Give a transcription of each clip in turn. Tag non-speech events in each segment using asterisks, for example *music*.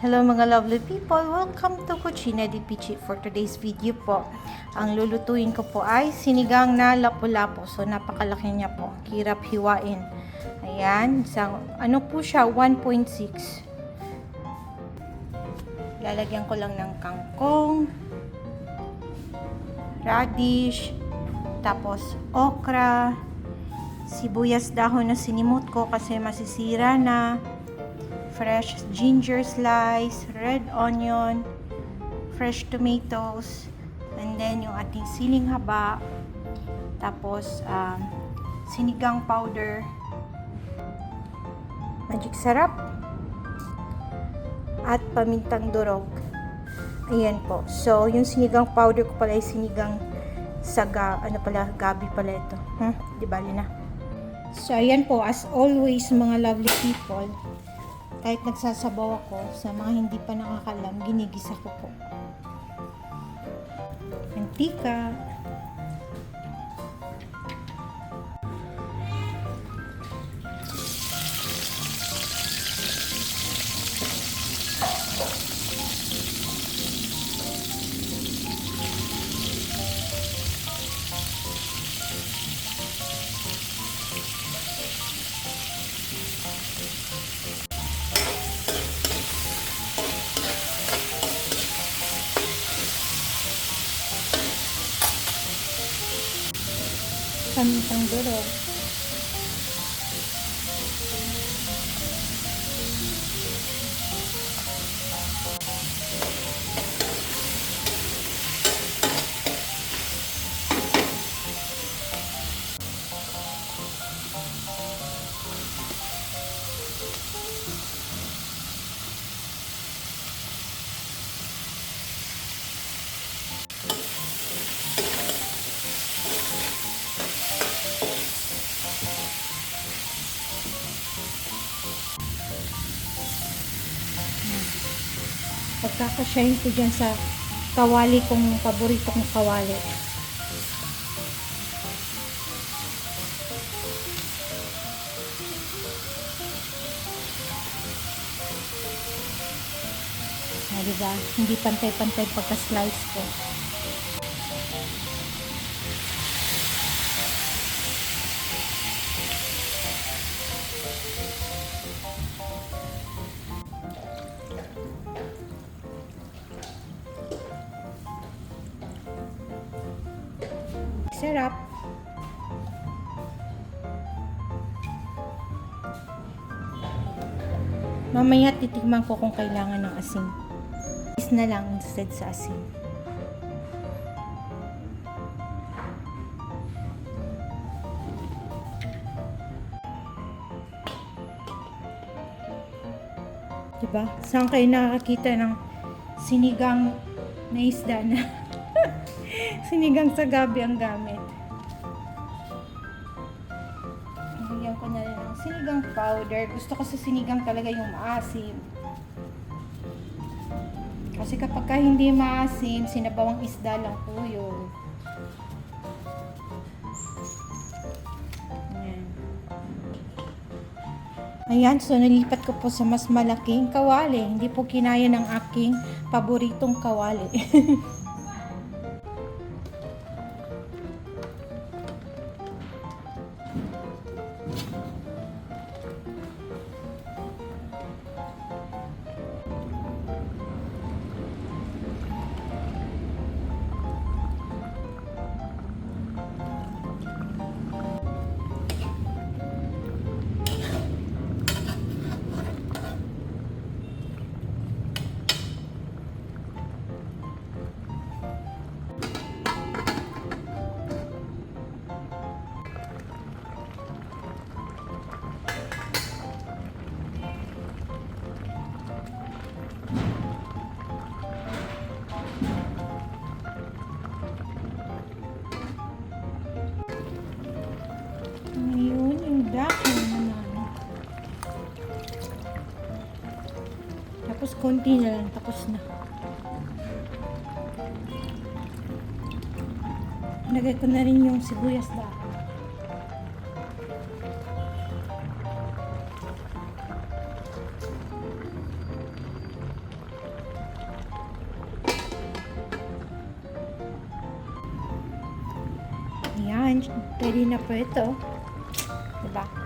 Hello mga lovely people! Welcome to Cucina di Pichi for today's video po. Ang lulutuin ko po ay sinigang na lapu-lapu. So napakalaki niya po. Hirap hiwain. Ayan. Isang, ano po siya? 1.6. Lalagyan ko lang ng kangkong, radish, tapos okra, sibuyas dahon na sinimot ko kasi masisira na, fresh ginger slice, red onion, fresh tomatoes, and then yung ating siling haba, tapos um, sinigang powder, magic sarap, at pamintang durog. Ayan po. So, yung sinigang powder ko pala ay sinigang saga, ano pala, gabi pala ito. Hmm? Di bali na. So, ayan po, as always, mga lovely people, kahit nagsasabaw ako, sa mga hindi pa nakakalam, ginigisa ko po. Mantika. Pamintang durog. Pagkakasyahin ko dyan sa kawali kong paborito kong kawali. Ah, diba? Hindi pantay-pantay pagka-slice ko. Sarap. Mamaya titikman ko kung kailangan ng asin. Is na lang instead sa asin. Diba? Saan kayo nakakita ng sinigang na isda na *laughs* *laughs* sinigang sa gabi ang gamit. Lagyan ko na rin ng sinigang powder. Gusto ko sa sinigang talaga yung maasim. Kasi kapag ka hindi maasim, sinabawang isda lang po yun. Ayan. Ayan, so nalipat ko po sa mas malaking kawali. Hindi po kinaya ng aking paboritong kawali. *laughs* konti na lang tapos na lagay ko na rin yung sibuyas dahil Ayan, pwede na po ito. Diba?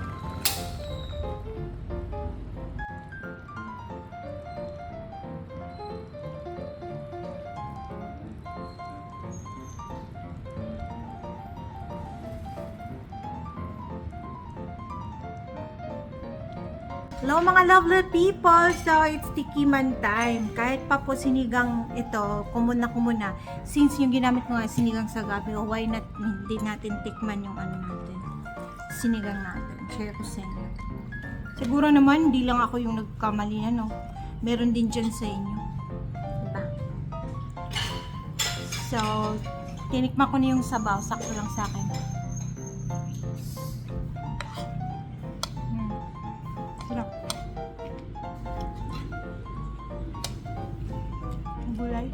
Hello mga lovely people! So, it's tikiman time. Kahit pa po sinigang ito, kumuna kumuna. Since yung ginamit ko nga sinigang sa gabi, oh, why not hindi natin tikman yung ano natin? Sinigang natin. Share ko sa inyo. Siguro naman, hindi lang ako yung nagkamali na, no? Meron din dyan sa inyo. Diba? So, tinikman ko na yung sabaw. Sakto lang sa akin. Gulay.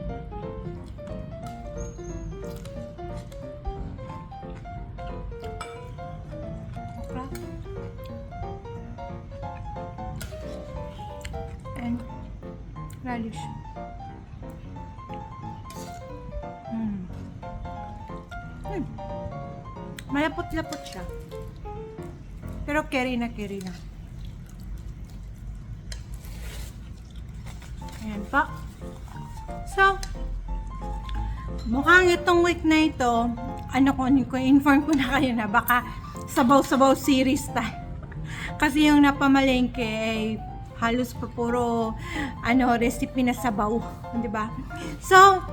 Okra. And relish. Mm. Mm. Malapot-lapot siya. Pero carry na carry na. Ayan pa. So, mukhang itong week na ito, ano ko, ano ko, inform ko na kayo na baka sabaw-sabaw series tayo. *laughs* Kasi yung napamalengke ay halos pa puro ano, recipe na sabaw, 'di ba? So,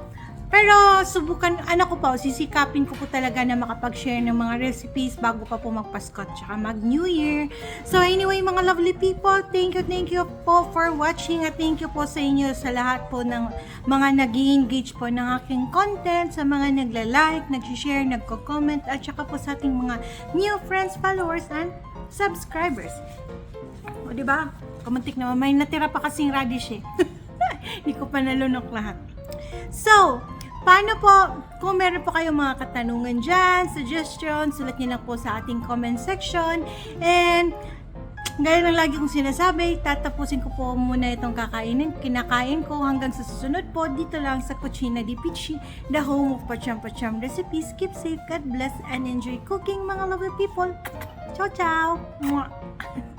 pero subukan, ano ko pa, sisikapin ko po talaga na makapag-share ng mga recipes bago pa po magpasko at saka mag-New Year. So anyway, mga lovely people, thank you, thank you po for watching at thank you po sa inyo sa lahat po ng mga nag engage po ng aking content, sa mga nagla-like, nag-share, nagko-comment at saka po sa ating mga new friends, followers, and subscribers. O, di ba? Kumuntik naman. May natira pa kasing radish eh. *laughs* Hindi ko pa nalunok lahat. So, paano po, kung meron po kayong mga katanungan dyan, suggestions, sulat niyo lang po sa ating comment section. And, gaya ng lagi kong sinasabi, tatapusin ko po muna itong kakainin, kinakain ko hanggang sa susunod po dito lang sa Cucina di Pichi, the home of Pacham Pacham recipes. Keep safe, God bless, and enjoy cooking mga lovely people. Ciao, ciao! Mwah! *laughs*